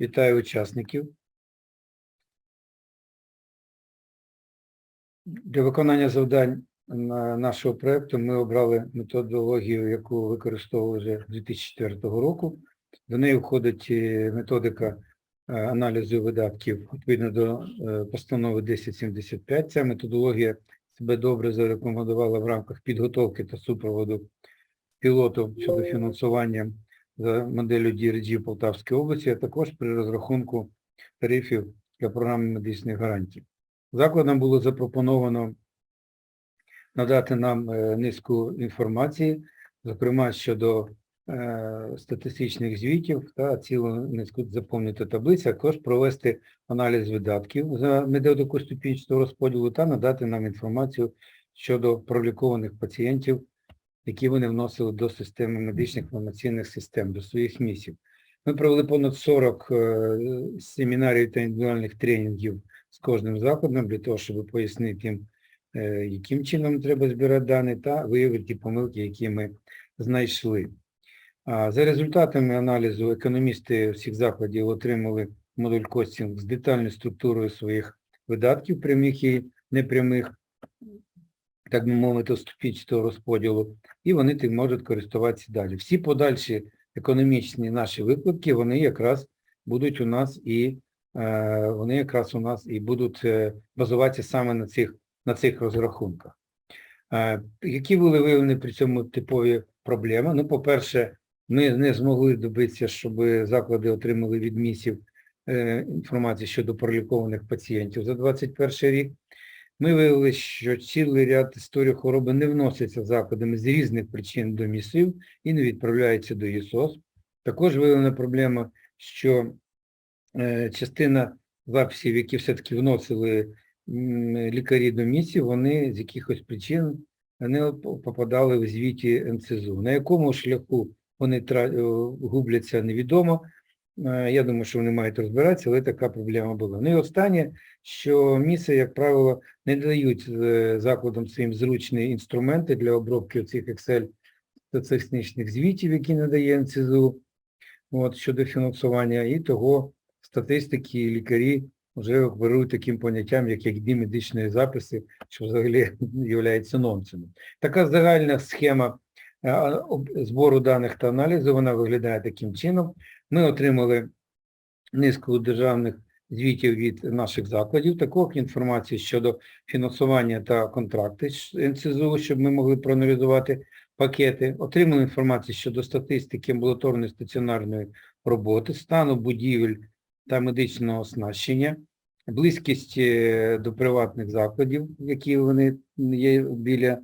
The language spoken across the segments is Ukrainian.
Вітаю учасників. Для виконання завдань нашого проєкту ми обрали методологію, яку використовували вже з 2004 року. До неї входить е, методика е, аналізу видатків відповідно до е, постанови 1075. Ця методологія себе добре зарекомендувала в рамках підготовки та супроводу пілоту щодо фінансування за моделлю DRG Полтавської області, а також при розрахунку тарифів для програми медичних гарантій. Закладам було запропоновано надати нам е, низку інформації, зокрема щодо е, статистичних звітів та цілу низку заповнити таблиці, а також провести аналіз видатків за методику ступінчатого розподілу та надати нам інформацію щодо пролікованих пацієнтів, які вони вносили до системи медичних інформаційних систем, до своїх місій. Ми провели понад 40 е, семінарів та індивідуальних тренінгів з кожним закладом для того, щоб пояснити їм, е, яким чином треба збирати дані та виявити ті помилки, які ми знайшли. За результатами аналізу економісти всіх закладів отримали модуль костінг з детальною структурою своїх видатків, прямих і непрямих, так би мовити, ступінчатого розподілу, і вони тим можуть користуватися далі. Всі подальші економічні наші викладки, вони якраз будуть у нас і е, вони якраз у нас і будуть е, базуватися саме на цих, на цих розрахунках. Е, Які були виявлені при цьому типові проблеми? Ну, по-перше, ми не змогли добитися, щоб заклади отримали від місів інформацію щодо пролікованих пацієнтів за 2021 рік. Ми виявили, що цілий ряд історій хвороби не вносяться закладами з різних причин до місів і не відправляються до ЄСОС. Також виявлена проблема, що е, частина записів, які все-таки вносили лікарі до місів, вони з якихось причин не попадали в звіті НЦЗУ. На якому шляху вони е, губляться, невідомо. Е, Я думаю, що вони мають розбиратися, але така проблема була. Ну і останнє, що міси, як правило, не дають е, закладам своїм зручні інструменти для обробки цих Excel статистичних звітів, які надає НЦЗУ от, щодо фінансування, і того статистики і лікарі вже оперують таким поняттям, як як медичні записи, що взагалі є нонсенсом. Така загальна схема збору даних та аналізу, вона виглядає таким чином. Ми отримали низку державних звітів від наших закладів, також інформації щодо фінансування та контракти НСЗУ, щоб ми могли проаналізувати пакети. Отримали інформацію щодо статистики амбулаторної стаціонарної роботи, стану будівель та медичного оснащення, близькість е, до приватних закладів, які вони є біля е,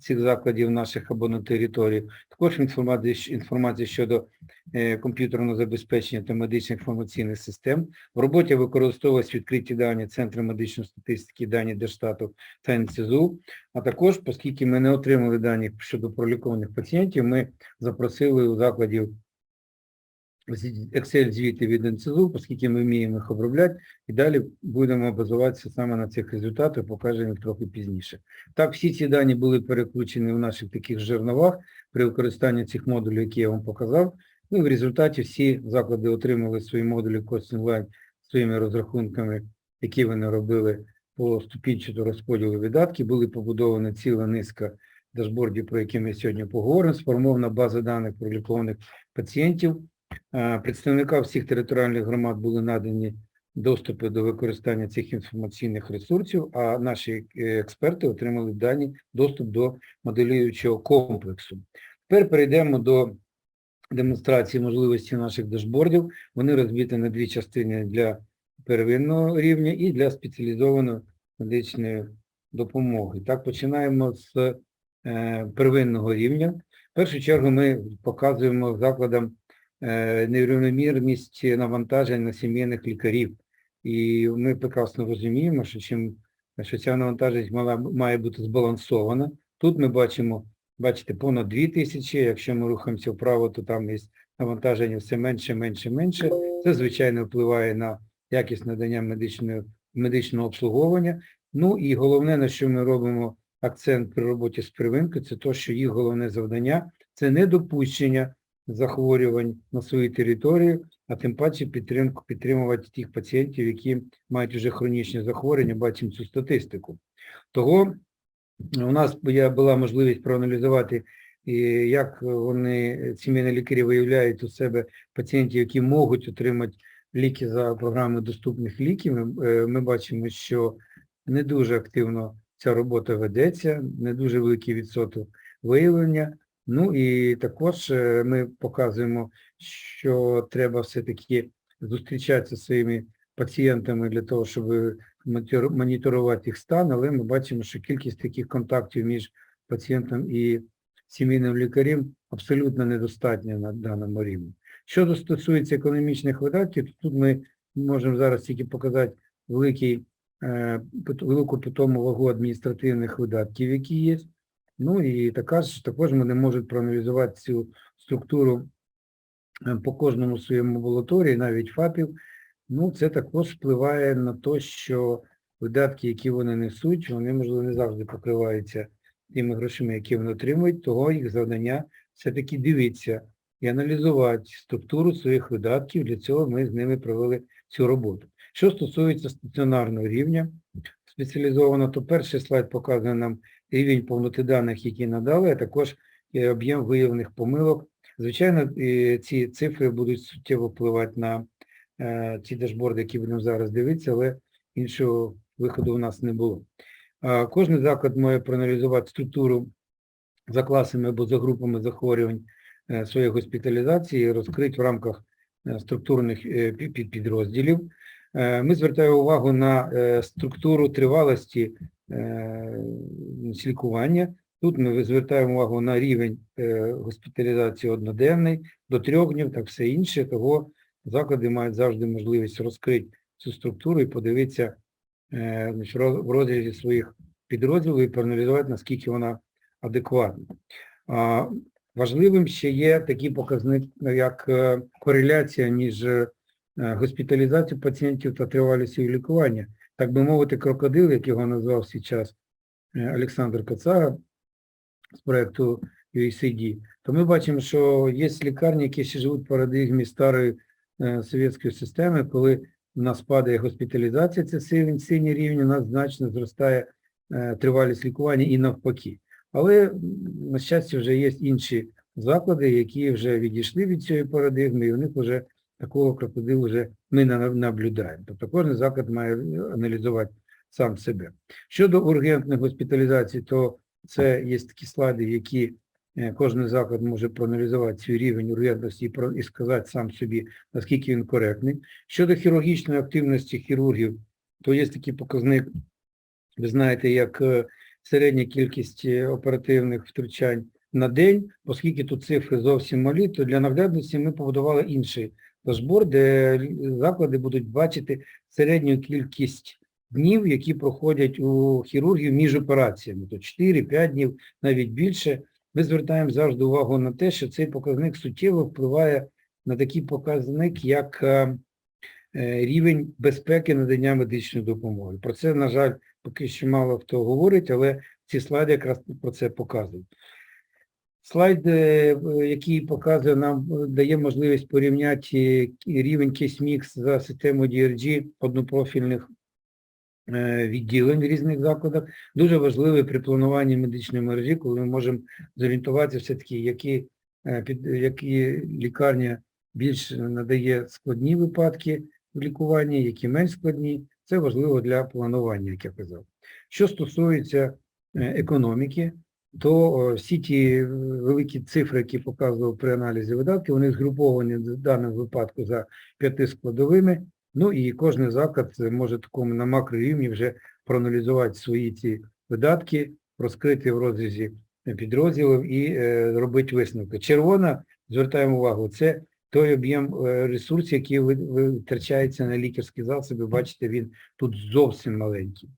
цих закладів наших або на території. Також інформація, інформація щодо е, комп'ютерного забезпечення та медичних інформаційних систем. В роботі використовують відкриті дані Центру медичної статистики, дані Держстату та НСЗУ. А також, оскільки ми не отримали дані щодо пролікованих пацієнтів, ми запросили у закладів Excel-звіти від НСЗУ, оскільки ми вміємо їх обробляти, і далі будемо базуватися саме на цих результатах, покажемо їх трохи пізніше. Так, всі ці дані були переключені в наших таких жерновах при використанні цих модулів, які я вам показав. Ну в результаті всі заклади отримали свої модулі Line своїми розрахунками, які вони робили по ступінчату розподілу видатків. Були побудовані ціла низка дашбордів, про які ми сьогодні поговоримо, сформована база даних про лікованих пацієнтів. Представникам всіх територіальних громад були надані доступи до використання цих інформаційних ресурсів, а наші е, експерти отримали дані доступ до моделюючого комплексу. Тепер перейдемо до демонстрації можливості наших дашбордів. Вони розбиті на дві частини для первинного рівня і для спеціалізованої медичної допомоги. Так, починаємо з е, первинного рівня. В першу чергу ми показуємо закладам нерівномірність навантажень на сімейних лікарів. І ми прекрасно розуміємо, що чим що ця навантаженість має бути збалансована. Тут ми бачимо, бачите, понад 2 тисячі, якщо ми рухаємося вправо, то там є навантаження все менше, менше, менше. Це, звичайно, впливає на якість надання медичної, медичного обслуговування. Ну і головне, на що ми робимо акцент при роботі з первинкою, це те, що їх головне завдання – це недопущення захворювань на своїй території, а тим паче підтримку, підтримувати тих пацієнтів, які мають вже хронічні захворювання, бачимо цю статистику. Того у нас була можливість проаналізувати, як вони, сімейні лікарі, виявляють у себе пацієнтів, які можуть отримати ліки за програмою доступних ліків. Е, ми бачимо, що не дуже активно ця робота ведеться, не дуже великий відсоток виявлення. Ну і також е, ми показуємо, що треба все-таки зустрічатися зі своїми пацієнтами для того, щоб моніторувати їх стан, але ми бачимо, що кількість таких контактів між пацієнтом і сімейним лікарем абсолютно недостатня на даному рівні. Що стосується економічних видатків, то тут ми можемо зараз тільки показати великий, е, велику питому вагу адміністративних видатків, які є. Ну і також, також вони можуть проаналізувати цю структуру е, по кожному своєму амбулаторії, навіть ФАПів. Ну, це також впливає на те, що видатки, які вони несуть, вони, можливо, не завжди покриваються тими грошима, які вони отримують, того їх завдання все-таки дивитися і аналізувати структуру своїх видатків. Для цього ми з ними провели цю роботу. Що стосується стаціонарного рівня спеціалізовано, то перший слайд показує нам рівень повноти даних, які надали, а також е, об'єм виявлених помилок. Звичайно, ці цифри будуть суттєво впливати на е, ці дашборди, які будемо зараз дивитися, але іншого виходу у нас не було. Кожний заклад має проаналізувати структуру за класами або за групами захворювань е, своєї госпіталізації, розкрити в рамках структурних пі- пі- підрозділів. Е, Ми звертаємо увагу на е, структуру тривалості е, лікування. Тут ми звертаємо увагу на рівень госпіталізації одноденний, до трьох днів, так все інше. Того заклади мають завжди можливість розкрити цю структуру і подивитися в розрізі своїх підрозділів і проаналізувати, наскільки вона адекватна. Важливим ще є такий показник, як кореляція між е, госпіталізацією пацієнтів та тривалістю лікування. Так би мовити, крокодил, як його назвав свій час е, Олександр Кацага з проєкту UACD, то ми бачимо, що є лікарні, які ще живуть в парадигмі старої е, совєтської системи, коли в нас падає госпіталізація, це синій, рівень, у нас значно зростає тривалість лікування і навпаки. Але, на щастя, вже є інші заклади, які вже відійшли від цієї парадигми, і у них вже такого крокодилу вже ми наблюдаємо. Тобто кожен заклад має аналізувати сам себе. Щодо ургентних госпіталізацій, то це є такі слайди, які е, кожен заклад може проаналізувати свій рівень ургентності і, сказати сам собі, наскільки він коректний. Щодо хірургічної активності хірургів, то є такий показник, ви знаєте, як е, середня кількість е, оперативних втручань на день, оскільки тут цифри зовсім малі, то для наглядності ми побудували інший дашборд, де заклади будуть бачити середню кількість днів, які проходять у хірургів між операціями, то 4-5 днів, навіть більше. Ми звертаємо завжди увагу на те, що цей показник суттєво впливає на такий показник, як е, е, рівень безпеки надання медичної допомоги. Про це, на жаль, поки що мало хто говорить, але ці слайди якраз про це показують. Слайд, е, який показує нам, е, дає можливість порівняти е, рівень кейс-мікс за системою DRG однопрофільних відділень в різних закладах. Дуже важливий при плануванні медичної мережі, коли ми можемо зорієнтуватися все-таки, які, які лікарня більш надає складні випадки в лікуванні, які менш складні. Це важливо для планування, як я казав. Що стосується економіки, то всі ті е, великі цифри, які показував при аналізі видатків, вони згруповані в даному випадку за п'яти складовими. Ну і кожен заклад е, може такому на макрорівні вже проаналізувати свої ці видатки, розкрити в розрізі підрозділів і е, робити висновки. Червона, звертаємо увагу, це той об'єм е, ресурсів, який витрачається на лікарські засоби. Бачите, він тут зовсім маленький.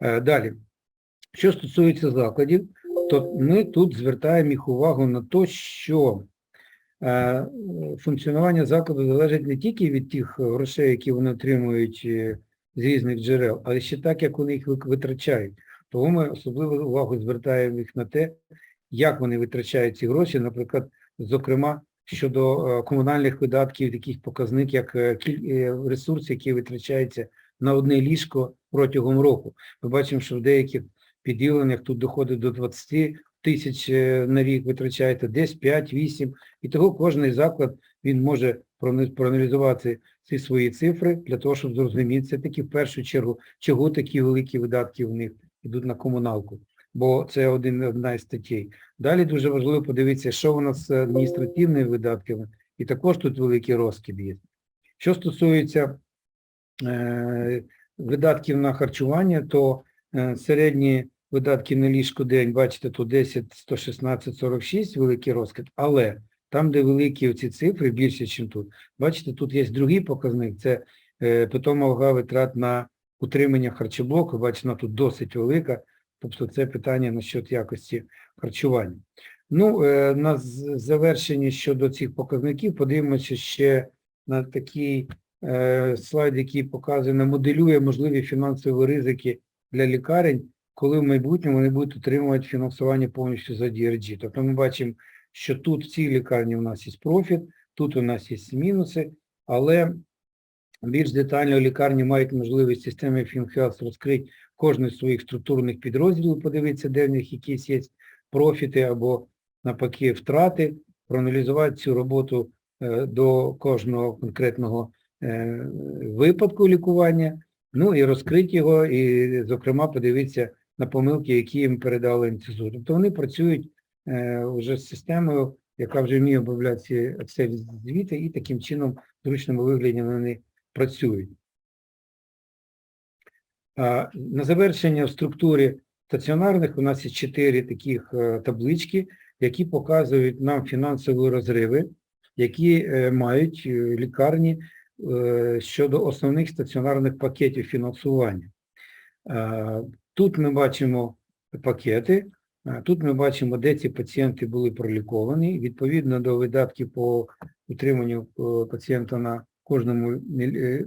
Е, Далі. Що стосується закладів, то ми тут звертаємо їх увагу на те, що е, функціонування закладу залежить не тільки від тих грошей, які вони отримують е, з різних джерел, але ще так, як вони їх витрачають. Тому ми особливу увагу звертаємо їх на те, як вони витрачають ці гроші, наприклад, зокрема, щодо е, комунальних видатків, таких показник, як ресурс, який витрачається на одне ліжко протягом року. Ми бачимо, що в деяких підділеннях тут доходить до 20 тисяч е, на рік витрачаєте, десь 5-8. І того кожний заклад він може проаналізувати ці свої цифри для того, щоб зрозуміти це таки в першу чергу, чого такі великі видатки в них йдуть на комуналку. Бо це один одна із статей. Далі дуже важливо подивитися, що у нас з адміністративними видатками, і також тут великий розкид є. Що стосується е, видатків на харчування, то середні видатки на ліжко день, бачите, тут 10, 116, 46, великий розкид, але там, де великі ці цифри, більше, ніж тут, бачите, тут є другий показник, це е, питома вага витрат на утримання харчоблоку, бачите, вона тут досить велика, тобто це питання насчет якості харчування. Ну, е, на з- завершенні щодо цих показників подивимося ще на такий е, слайд, який показує, моделює можливі фінансові ризики для лікарень, коли в майбутньому вони будуть отримувати фінансування повністю за DRG. Тобто ми бачимо, що тут в цій лікарні у нас є профіт, тут у нас є мінуси, але більш детально лікарні мають можливість системи FinHealth розкрити кожний з своїх структурних підрозділів, подивитися, де в них якісь є профіти або навпаки втрати, проаналізувати цю роботу е, до кожного конкретного е, випадку лікування, ну і розкрити його, і, зокрема, подивитися на помилки, які їм передали НЦЗУ. Тобто вони працюють е, вже з системою, яка вже вміє обробляти ці звіти, і таким чином в зручному вигляді вони працюють. На завершення в структурі стаціонарних у нас є чотири таких е, таблички, які показують нам фінансові розриви, які е, мають е, лікарні е, щодо основних стаціонарних пакетів фінансування. Е, Тут ми бачимо пакети, е, тут ми бачимо, де ці пацієнти були проліковані. Відповідно до видатків по утриманню е, пацієнта на кожному, е,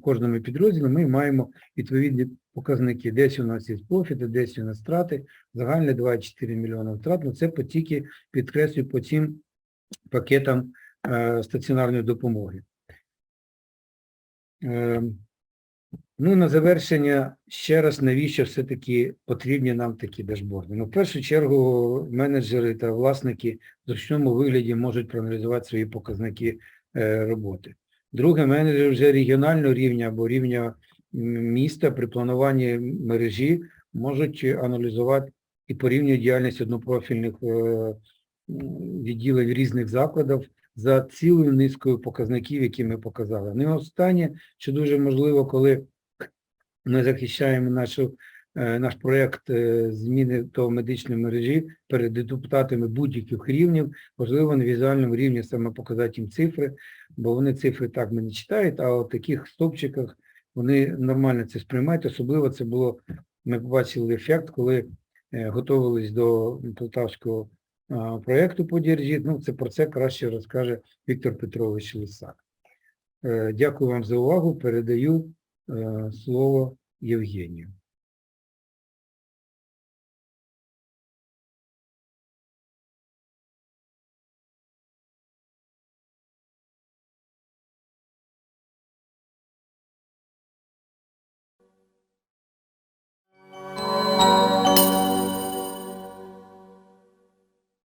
кожному підрозділі ми маємо відповідні показники. Десь у нас є профіти, десь у нас втрати, загальне 2,4 мільйони втрат. Ну, це по тільки підкреслюю по цим пакетам е, стаціонарної допомоги. Е, Ну, на завершення ще раз, навіщо все-таки потрібні нам такі дашборди? Ну, в першу чергу, менеджери та власники в зручному вигляді можуть проаналізувати свої показники е, роботи. Друге, менеджери вже регіонального рівня або рівня міста при плануванні мережі можуть аналізувати і порівнювати діяльність однопрофільних е, відділень різних закладів за цілою низкою показників, які ми показали. І останнє, що дуже можливо, коли ми захищаємо нашу, е, наш проєкт е, зміни до медичної мережі перед депутатами будь-яких рівнів, важливо на візуальному рівні саме показати їм цифри, бо вони цифри так не читають, а от таких стовпчиках вони нормально це сприймають. Особливо це було, ми побачили ефект, коли е, готувались до полтавського проєкту по DRG. Ну, це про це краще розкаже Віктор Петрович Лисак. Е, Дякую вам за увагу. Передаю е, слово Євгенію.